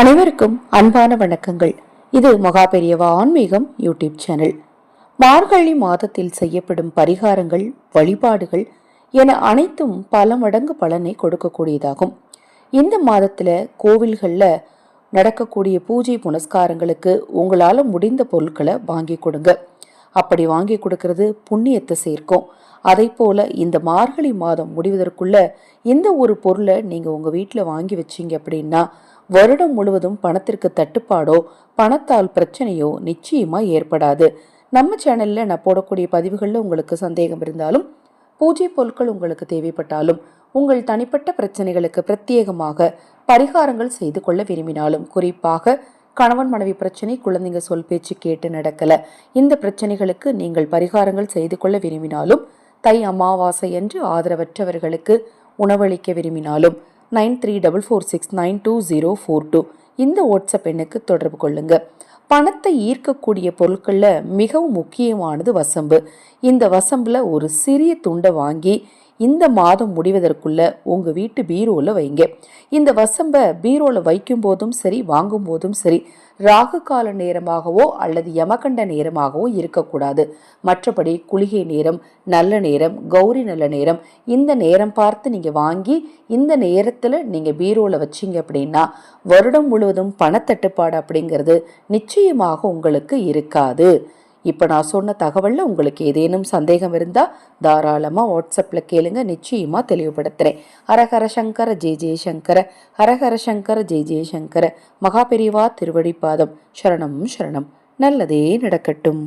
அனைவருக்கும் அன்பான வணக்கங்கள். இது மகாபெரியவா ஆன்மீகம் யூடியூப் சேனல். மார்கழி மாதத்தில் செய்யப்படும் பரிகாரங்கள் வழிபாடுகள் என அனைத்தும் பல மடங்கு பலனை கொடுக்கக்கூடியதாகும். இந்த மாதத்தில் கோவில்களில் நடக்கக்கூடிய பூஜை புனஸ்காரங்களுக்கு உங்களால் முடிந்த பொருட்களை வாங்கி கொடுங்க. அப்படி வாங்கி கொடுக்கறது புண்ணியத்தை சேர்க்கும். அதே போல இந்த மார்கழி மாதம் முடிவதற்குள்ள இந்த ஒரு பொருளை நீங்கள் உங்கள் வீட்டில் வாங்கி வச்சீங்க அப்படின்னா வருடம் முழுவதும் பணத்திற்கு தட்டுப்பாடோ பணத்தால் பிரச்சனையோ நிச்சயமா ஏற்படாது. நம்ம சேனல்ல நான் போடக்கூடிய பதிவுகளில் உங்களுக்கு சந்தேகம் இருந்தாலும் பூஜை பொருட்கள் உங்களுக்கு தேவைப்பட்டாலும் உங்கள் தனிப்பட்ட பிரச்சனைகளுக்கு பிரத்யேகமாக பரிகாரங்கள் செய்து கொள்ள விரும்பினாலும் குறிப்பாக கணவன் மனைவி பிரச்சனை குழந்தைங்க சொல் பேச்சு கேட்டு நடக்கல இந்த பிரச்சனைகளுக்கு நீங்கள் பரிகாரங்கள் செய்து கொள்ள விரும்பினாலும் தை அமாவாசை என்று ஆதரவற்றவர்களுக்கு உணவளிக்க விரும்பினாலும் nine three double four six nine two zero four two. இந்த வாட்ஸ்அப் எண்ணுக்கு தொடர்பு கொள்ளுங்க. பணத்தை ஈர்க்கக்கூடிய பொருட்களில் மிகவும் முக்கியமானது வசம்பு. இந்த வசம்பில் ஒரு சிறிய துண்டை வாங்கி இந்த மாதம் முடிவதற்குள்ள உங்கள் வீட்டு பீரோவில் வைங்க. இந்த வசம்பை பீரோவில் வைக்கும் போதும் சரி வாங்கும் போதும் சரி ராகு கால நேரமாகவோ அல்லது யமகண்ட நேரமாகவோ இருக்கக்கூடாது. மற்றபடி குளிகை நேரம் நல்ல நேரம் கௌரி நல்ல நேரம் இந்த நேரம் பார்த்து நீங்கள் வாங்கி இந்த நேரத்தில் நீங்கள் பீரோவில் வச்சீங்க அப்படின்னா வருடம் முழுவதும் பணத்தட்டுப்பாடு அப்படிங்கிறது நிச்சயமாக உங்களுக்கு இருக்காது. இப்போ நான் சொன்ன தகவலில் உங்களுக்கு ஏதேனும் சந்தேகம் இருந்தால் தாராளமாக வாட்ஸ்அப்பில் கேளுங்க. நிச்சயமாக தெளிவுபடுத்துகிறேன் ஹரஹர சங்கர ஜெய ஜெயசங்கர ஹரஹர சங்கர ஜெய ஜெயசங்கர மகாபெரிவா திருவடிப்பாதம் சரணம் சரணம். நல்லதே நடக்கட்டும்.